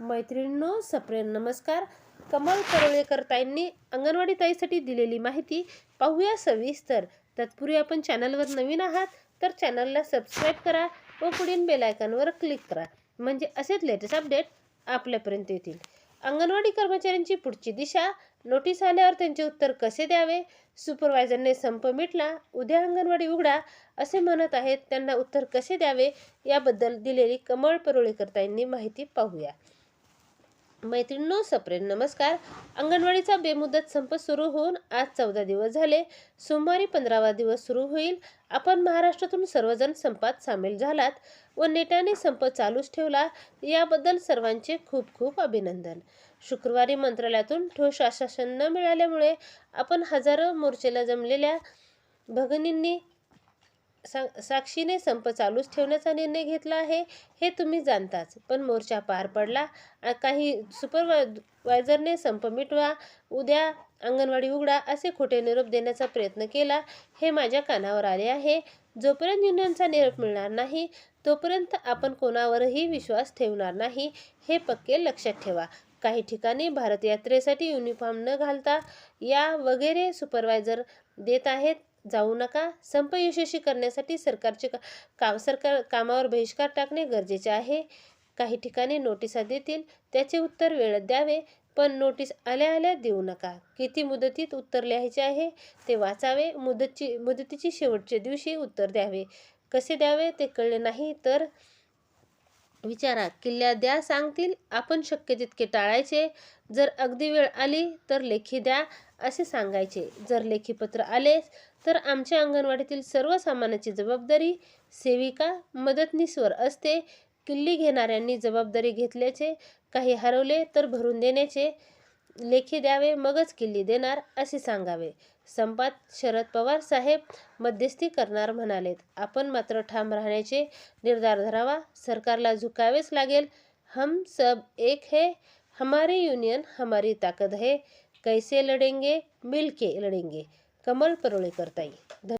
मैत्रिणींनो सप्रेम नमस्कार. कमल करोळेकर ताईंनी अंगणवाडी ताईसाठी दिलेली माहिती पाहूया सविस्तर. तत्पूर्वी आपण चॅनलवर नवीन आहात तर चॅनलला सबस्क्राईब करा व पुढील बेलायकॉनवर क्लिक करा. म्हणजे असेच लेटेस्ट अपडेट आपल्यापर्यंत येतील. अंगणवाडी कर्मचाऱ्यांची पुढची दिशा नोटीस आल्यावर त्यांचे उत्तर कसे द्यावे? सुपरवायझरने संप मिटला उद्या अंगणवाडी उघडा असे म्हणत आहेत त्यांना उत्तर कसे द्यावे? याबद्दल दिलेली कमळ परुळेकर ताईंनी माहिती पाहूया. मैत्रिणींनो सप्रेम नमस्कार. अंगणवाडीचा बेमुदत संप सुरू होऊन आज चौदा दिवस झाले. सोमवारी पंधरावा दिवस सुरू होईल. आपण महाराष्ट्रातून सर्वजण संपात सामील झालात व नेटाने संप चालूच ठेवला. याबद्दल सर्वांचे खूप खूप अभिनंदन. शुक्रवारी मंत्रालयातून ठोस आश्वासन न मिळाल्यामुळे आपण हजारो मोर्चेला जमलेल्या भगिनींनी साक्षीने संप चालूच ठेवण्याचा निर्णय घेतला आहे हे तुम्ही जाणताच. पण मोर्चा पार पडला. काही सुपरवायझरने संप मिटवा उद्या अंगणवाडी उघडा असे खोटे निरोप देण्याचा प्रयत्न केला हे माझ्या कानावर आले आहे. जोपर्यंत युनियनचा निरोप मिळणार नाही तोपर्यंत आपण कोणावरही विश्वास ठेवणार नाही हे पक्के लक्षात ठेवा. काही ठिकाणी भारत यात्रेसाठी युनिफॉर्म न घालता या वगैरे सुपरवायझर देत आहेत. जाऊ नका. संप यशस्वी करण्यासाठी सरकारचे का काम सरकार कामावर बहिष्कार टाकणे गरजेचे आहे. काही ठिकाणी नोटिसा देतील त्याचे उत्तर वेळेत द्यावे पण नोटीस आल्या आल्या देऊ नका. किती मुदतीत उत्तर लिहायचे आहे ते वाचावे मुदतची मुदतीची शेवटच्या दिवशी उत्तर द्यावे. कसे द्यावे ते कळले नाही तर विचारा. किल्ल्या द्या सांगतील आपण शक्य तितके टाळायचे. जर अगदी वेळ आली तर लेखी द्या. असे सांगायचे. जर लेखीपत्र आले तर आमच्या अंगणवाडीतील सर्व सामानाची जबाबदारी सेविका मदतनीसवर असते. किल्ली घेणाऱ्यांनी जबाबदारी घेतल्याचे काही हरवले तर भरून देण्याचे लेखी द्यावे मगच किल्ली देणार असे सांगावे. संपात शरद पवार साहेब मध्यस्थी करणार म्हणालेत. आपण मात्र ठाम राहण्याचे निर्धार धरावा. सरकारला झुकावेच लागेल. हम सब एक है. हमारी यूनियन हमारी ताकद है. कैसे लढेंगे मिल के लढेंगे कमल परोळेकर ताई